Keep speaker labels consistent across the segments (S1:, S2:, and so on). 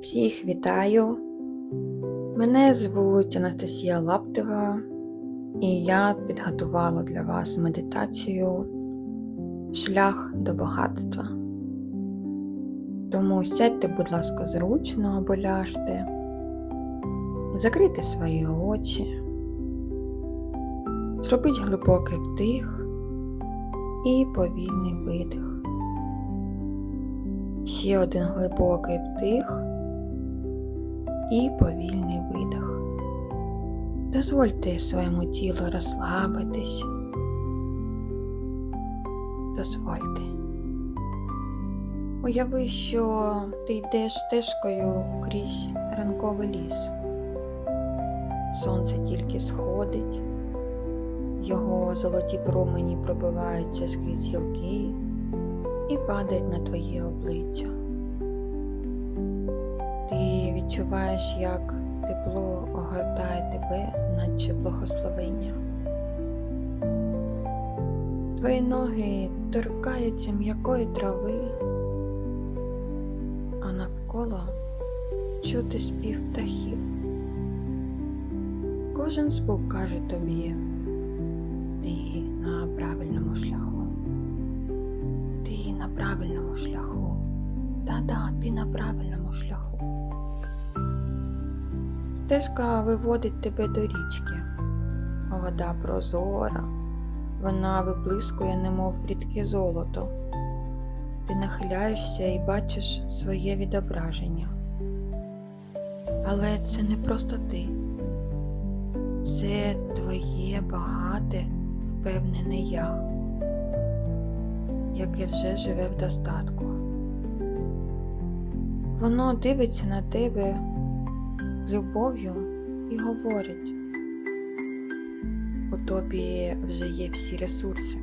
S1: Всіх вітаю! Мене звуть Анастасія Лаптева, і я підготувала для вас медитацію Шлях до багатства. Тому сядьте, будь ласка, зручно або ляжте, закрийте свої очі, зробіть глибокий вдих і повільний видих. Ще один глибокий вдих і повільний видих. Дозвольте своєму тілу розслабитись. Дозвольте. Уяви, що ти йдеш стежкою крізь ранковий ліс. Сонце тільки сходить, його золоті промені пробиваються скрізь гілки і падають на твоє обличчя. Відчуваєш, як тепло огортає тебе, наче благословення. Твої ноги торкаються м'якої трави, а навколо чути спів птахів. Кожен звук каже тобі, ти на правильному шляху. Ти на правильному шляху. Та-да, ти на правильному шляху. Стежка виводить тебе до річки. Вода прозора, вона виблискує, немов рідке золото. Ти нахиляєшся і бачиш своє відображення. Але це не просто ти. Це твоє багате, впевнене я, яке вже живе в достатку. Воно дивиться на тебе любов'ю і говорить, у тобі вже є всі ресурси,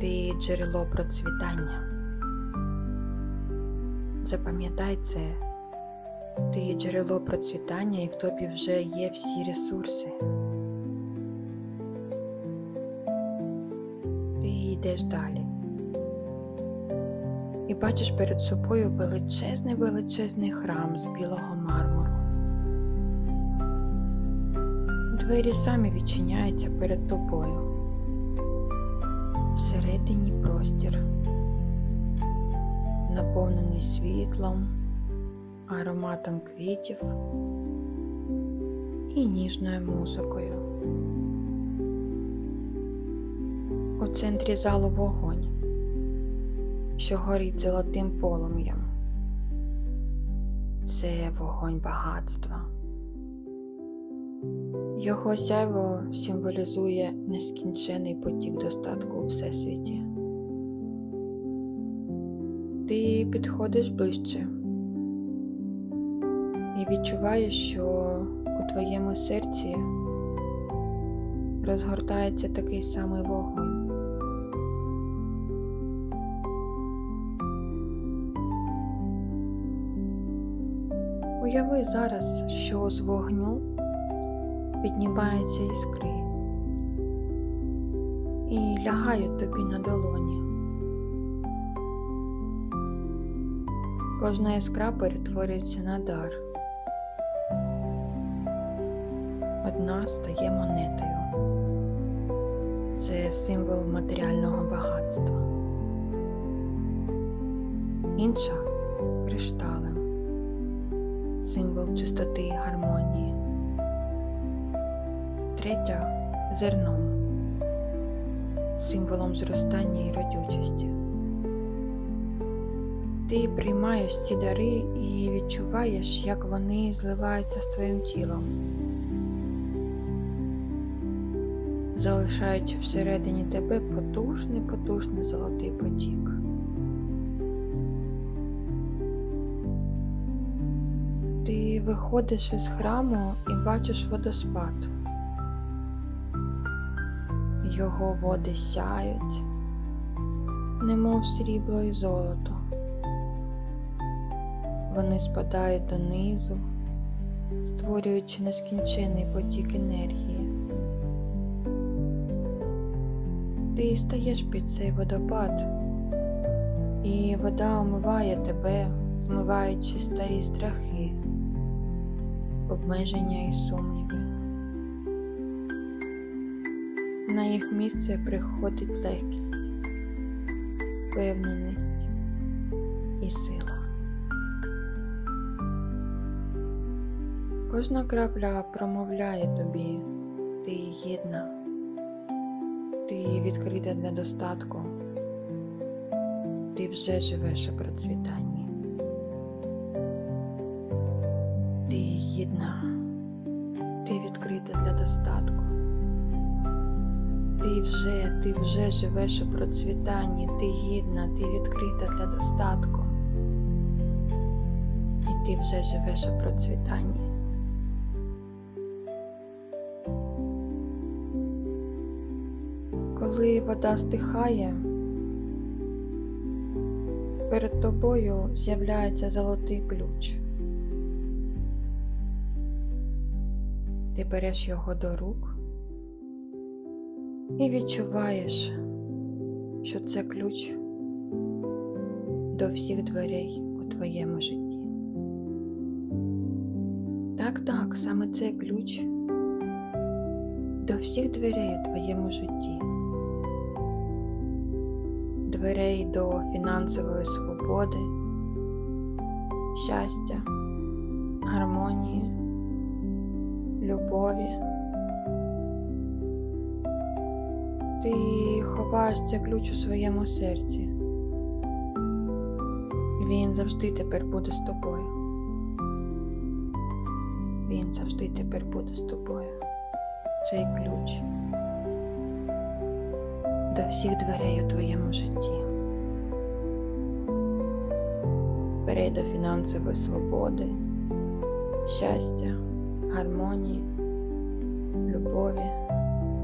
S1: ти джерело процвітання. Запам'ятай це, ти джерело процвітання і в тобі вже є всі ресурси. Ти йдеш далі і бачиш перед собою величезний величезний храм з білого мармуру. Двері самі відчиняються перед тобою. Всередині простір, наповнений світлом, ароматом квітів і ніжною музикою. У центрі залу вогонь що горить золотим полум'ям. Це вогонь багатства. Його сяйво символізує нескінчений потік достатку у всесвіті. Ти підходиш ближче і відчуваєш, що у твоєму серці розгортається такий самий вогонь. Уяви зараз, що з вогню піднімаються іскри і лягають тобі на долоні. Кожна іскра перетворюється на дар. Одна стає монетою. Це символ матеріального багатства. Інша кришталем символ чистоти і гармонії. Третя зерном, символом зростання і родючості. Ти приймаєш ці дари і відчуваєш, як вони зливаються з твоїм тілом, залишаючи всередині тебе потужний потужний золотий потік. Ти виходиш із храму і бачиш водоспад. Його води сяють, немов срібло і золото. Вони спадають донизу, створюючи нескінчений потік енергії. Ти стаєш під цей водопад, і вода омиває тебе змиваючи старі страхи, обмеження і сумніви. На їх місце приходить легкість, впевненість і сила. Кожна крапля промовляє тобі, ти гідна, ти відкрита для достатку, ти вже живеш у процвітанні. Ти гідна, ти відкрита для достатку. Ти вже, ти вже живеш у процвітанні, ти гідна, ти відкрита для достатку. І ти вже живеш у процвітанні. Коли вода стихає, перед тобою з'являється золотий ключ. Ти береш його до рук і відчуваєш, що це ключ до всіх дверей у твоєму житті. Так, так, саме цей ключ до всіх дверей у твоєму житті. Дверей до фінансової свободи, щастя, гармонії, любові. Ти ховаєш цей ключ у своєму серці. Він завжди тепер буде з тобою. Він завжди тепер буде з тобою. Цей ключ до всіх дверей у твоєму житті. Дверей до фінансової свободи, щастя, гармонії, любові.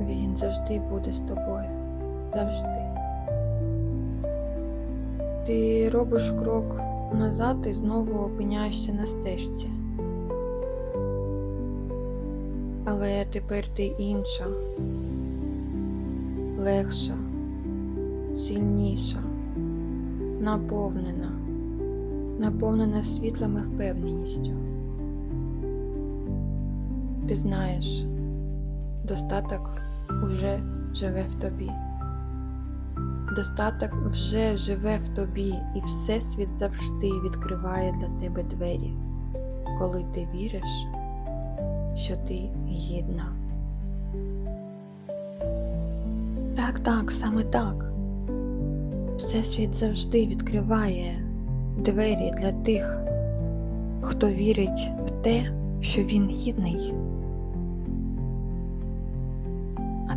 S1: Він завжди буде з тобою. Завжди. Ти робиш крок назад і знову опиняєшся на стежці. Але тепер ти інша, легша, сильніша, наповнена, наповнена світлом і впевненістю. Ти знаєш, достаток уже живе в тобі. Достаток вже живе в тобі, і Всесвіт завжди відкриває для тебе двері, коли ти віриш, що ти гідна. Так, так, саме так. Всесвіт завжди відкриває двері для тих, хто вірить в те, що він гідний.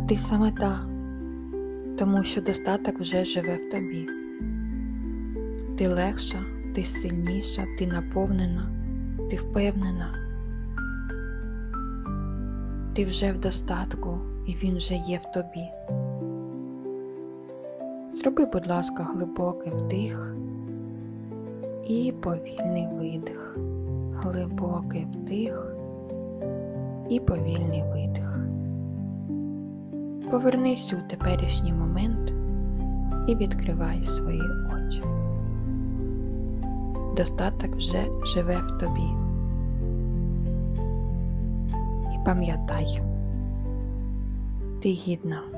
S1: Ти саме та, тому що достаток вже живе в тобі. Ти легша, ти сильніша, ти наповнена, ти впевнена. Ти вже в достатку, і він вже є в тобі. Зроби, будь ласка, глибокий вдих і повільний видих. Глибокий вдих і повільний видих. Повернись у теперішній момент і відкривай свої очі. Достаток вже живе в тобі. І пам'ятай, ти гідна.